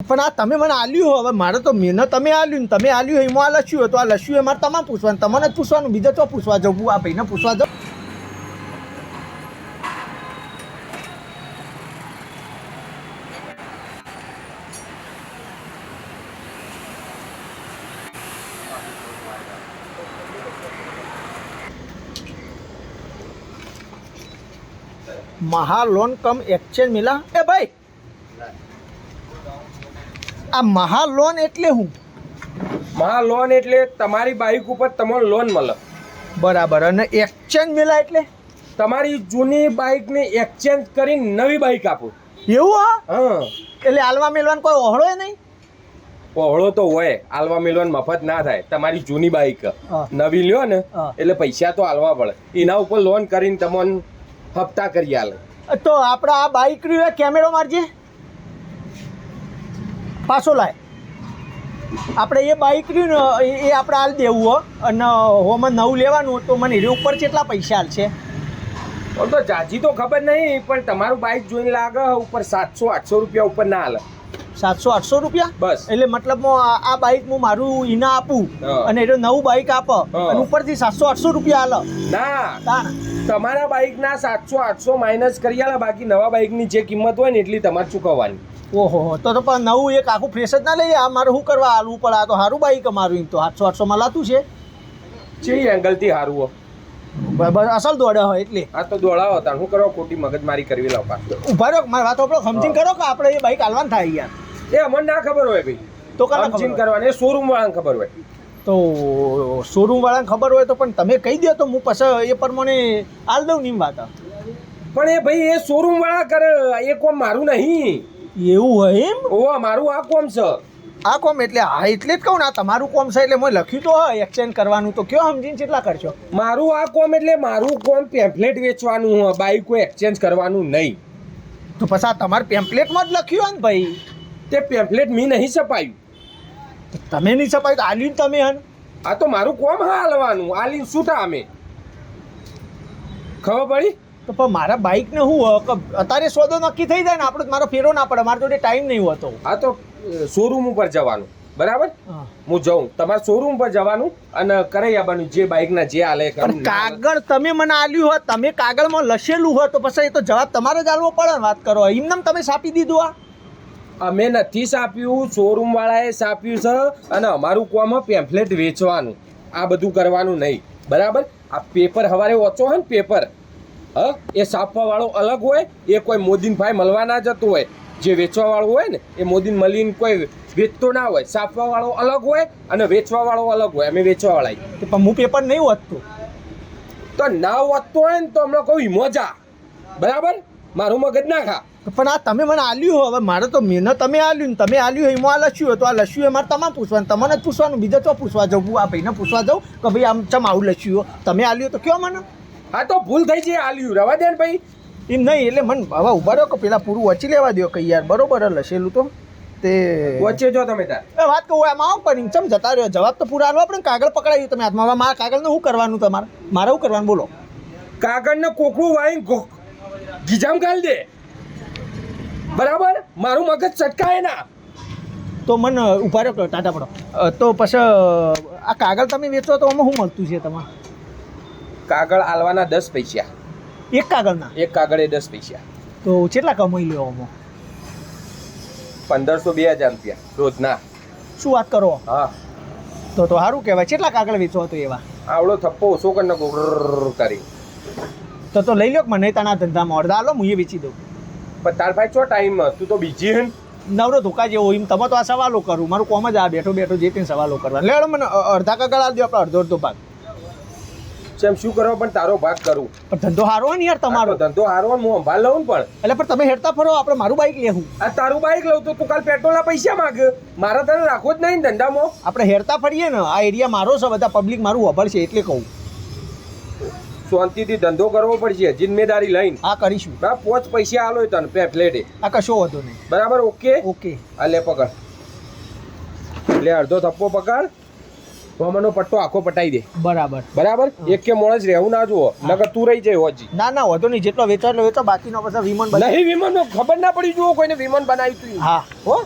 પણ આ તમે મને આલ્યું હવે મારે તો મેં તમે આલ્યું ને તમે આલ્યું એમાં આ લસ્યું હોય તો આ લસ્યું એ મારે તમામ પૂછવાનું. તમને જ પૂછવાનું, બીજા તો પૂછવા જવું આ ભાઈને પૂછવા જવું મહા લોન કમ એક્સચેન્જ મિલા એ ભાઈ! આ મહા લોન એટલે હું? મહા લોન એટલે તમારી બાઇક ઉપર તમને લોન મળે. બરાબર. અને એક્સચેન્જ મેળા એટલે? તમારી જૂની બાઇકને એક્સચેન્જ કરીને નવી બાઇક આપો. એવું હા. એટલે આલવા મેલવાનું કોઈ ઓહળો નહીં? પહોળો તો હોય. આલવા મિલવાન મફત ના થાય. તમારી જૂની બાઈક. નવી લ્યો ને એટલે પૈસા તો આલવા પડે. એના ઉપર લોન કરીને તમને હપ્તા કરી આલે. તો આપણા આ બાઈક રહ્યું કેમેરો મારજે. પાછો લાય. આપણે એ બાઈક રહ્યું ને એ- આપણે હાલ દેવું હો. અને હોમાં નવું લેવાનું તો મને એની ઉપર કેટલા પૈસા હાલશે પણ તો જાજી તો ખબર નહીં પણ તમારું બાઇક જોઈને લાગે ઉપર સાતસો આઠસો રૂપિયા ઉપર ના હાલે સાતસો આઠસો રૂપિયા? બસ. એટલે મતલબ આ બાઈક હું મારું ઈના આપું. અને એટલે નવું બાઇક આપ. અને ઉપરથી સાતસો આઠસો રૂપિયા હાલે ના. તમારા બાઇકના સાતસો આઠસો માઇનસ કરી આલે બાકી નવા બાઇકની જે કિંમત હોય ને એટલી તમારે ચૂકવવાની. ઓહો તો તો પણ નવું એક આખું ફ્રેશ જ ના લઈએ. આ મારે શું કરવા હાલવું પડે? આ તો સારું બાઈક અમારું એમ તો. આઠસો આઠસોમાં લાતું છે. જે એંગલથી સારું બરાબર અસલ દોડે હોય એટલે. આ તો દોડાવો હતા શું કરો? ખોટી મગજમારી કરવી લાવ પાછું ઊભા રહો મારી વાત આપણો સમજીને કરો કે આપણે એ બાઈક હાલવાનું થાય યાર. એ અમને ના ખબર હોય ભાઈ. તો સમજીને કરવાની. શોરૂમ વાળાને ખબર હોય. તો શોરૂમ વાળાને ખબર હોય તો પણ તમે કહી દો તો હું પછી એ પ્રમાણે હાલ દઉં નિમ વાત. પણ એ ભાઈ એ શોરૂમ વાળા કરે એ કોમ મારું નહીં. એવું હોય એમ? ઓ મારું આ કોમ છે. આ કોમ એટલે હા એટલે જ કહું ને આ તમારું કોમ છે એટલે મેં લખ્યું તો હોય એક્સચેન્જ કરવાનું તો કયો સમજીને કેટલા કરશો? મારું આ કોમ એટલે મારું કોમ પેમ્પલેટ વેચવાનું હોય બાઈકો એક્સચેન્જ કરવાનું નહીં. તો પછી આ તમારે પેમ્પલેટમાં જ લખ્યું હોય ને ભાઈ? તે પેમ્પલેટ મેં નહીં છપાયું. તમે નહીં છપાયું તો આલ્યું ને તમે હન? આ તો મારું કોમ હા હાલવાનું શું થા અમે. ખબર પડી? તો પણ મારા બાઇકને હું કે અત્યારે સોદો નક્કી થઈ જાય ને આપણો મારો ફેરો ના પડે મારા જોડે ટાઈમ નહીં હોતો. હા તો શોરૂમ ઉપર જવાનું. બરાબર? હું. જાઉં. તમારા શોરૂમ પર જવાનું અને કરાઈ આવવાનું જે બાઇકના જે આલે પણ કાગળ તમે મને આલ્યું હોત તમે કાગળમાં લખેલું હોત તો પછી એ તો જવાબ તમારે જ આલવો પડે વાત કરો. એમને તમે સાપી દીધું આ? અમે નથી સાપ્યું શોરૂમ વાળાએ સાપ્યું છે અને અમારું કોમ પેમ્ફલેટ વેચવાનું. આ બધું કરવાનું નહીં. બરાબર? આ પેપર હવારે વાંચો હોય ને પેપર હ? એ સાપવા વાળો અલગ હોય એ કોઈ મોદીનભાઈ મળવા ના જતો હોય. જે વેચવા વાળો હોય ને એ મોદીન મળીને કોઈ વેચતો ના હોય. સાપવા વાળો અલગ હોય અને વેચવા વાળો અલગ હોય. અમે વેચવા વાળા છીએ. તે પણ હું પેપર નહીં વાંચતું. તો ના વાંચતો હોય ને તો હમણાં કહું મોજા. બરાબર? મારું મગજ ના ખા. પણ આ તમે મને આલ્યું હવે મારે તો મેં તમે આલ્યું ને તમે આલ્યું એમાં આ લસ્યું હોય તો આ લસ્યું એ મારે તમારે પૂછવાનું. તમને જ પૂછવાનું. બીજા તો પૂછવા જવું આ ભાઈને પૂછવા જાઉં કે ભાઈ આમ ચમ આવું લસ્યું હોય તમે આલ્યું તો કયો મને. આ તો ભૂલ થઈ છે આલ્યું રવા દે ને ભાઈ એમ નહીં એટલે મને હવે ઊભા રહ્યો કે પેલા પૂરું વચી લેવા દો કે યાર બરોબર હે લસેલું તો. તે વચ્ચે જો તમે તાર. વાત કહું એમ આવો પણ ચમ જતા રહ્યો? જવાબ તો પૂરા આલો આપણે કાગળ પકડાયું તમે હાથમાં. મારા કાગળને શું કરવાનું તમારે? મારે શું કરવાનું? બોલો. કાગળને કોકડું વાળીને ગીજામ ગાળી દે. બરાબર? મારું મગજ ચટકાય ના. તો મને ઊભા રહ્યો ટાટા પડો. તો પછી આ કાગળ તમે વેચો તો આમાં શું મળતું છે તમારે? કાગળ આલવાના દસ પૈસા. એક કાગળના? એક કાગળે દસ પૈસા. તો કેટલા કમાઈ લ્યો આમાં? પંદરસો બે હજાર રૂપિયા રોજના. શું વાત કરો? હા. તો તો સારું કહેવાય. કેટલા કાગળ વેચો હતો એવા? આવડો થપ્પો ઓછો કરી નાખો કરી. તો તો લઈ લો મને તાણા ધંધામાં અડધા આલો હું એ વેચી દઉં. પણ તાર ભાઈ ચો ટાઈમ તું તો બીજી હે નવરો ધોકા જેવો એમ. તમે તો આ સવાલો કરું. મારું કોમ જ આ બેઠો બેઠો જે તે સવાલો કરવા. લેડો મને અડધા કાગળ દો આપણે અડધો અડધો ભાગ. જેમ શું કરો? પણ તારો ભાગ કરું. પણ ધંધો હારો ને યાર તમારો. ધંધો હારો હું સંભાળ લઉં પણ. એટલે પણ તમે હેરતા ફરો આપણે મારું બાઈક લેવું. આ તારું બાઈક લઉં તો તું કાલ પેટ્રોલના પૈસા માંગ. મારા તને રાખો જ નહીં ધંધામાં. આપણે હેરતા ફરીએ ને આ એરિયા મારો છે બધા પબ્લિક મારું વભર છે એટલે કહું. શાંતિથી ધંધો કરવો પડશે જિમ્મેદારી લઈને. આ કરીશું. હા પોચ પૈસા આલો તને પેમ્ફલેટે આ કશો વાંધો નહીં. બરાબર ઓકે? ઓકે. આ લે પકડ. લે અડધો થપ્પો પકડ. વમનો પટ્ટો આખો પટાઈ દે. બરાબર. બરાબર? એક કે મોણસ રહેવું ના જુઓ. નગર તું રહી જાય હોજી. ના ના વાંધો નહીં. જેટલો વેચો એટલો વેચો બાકીનો પછી વિમાન બનાવી નહીં વિમાન ખબર ના પડી જુઓ કોઈને વિમાન બનાવ્યું તું. હા. હો?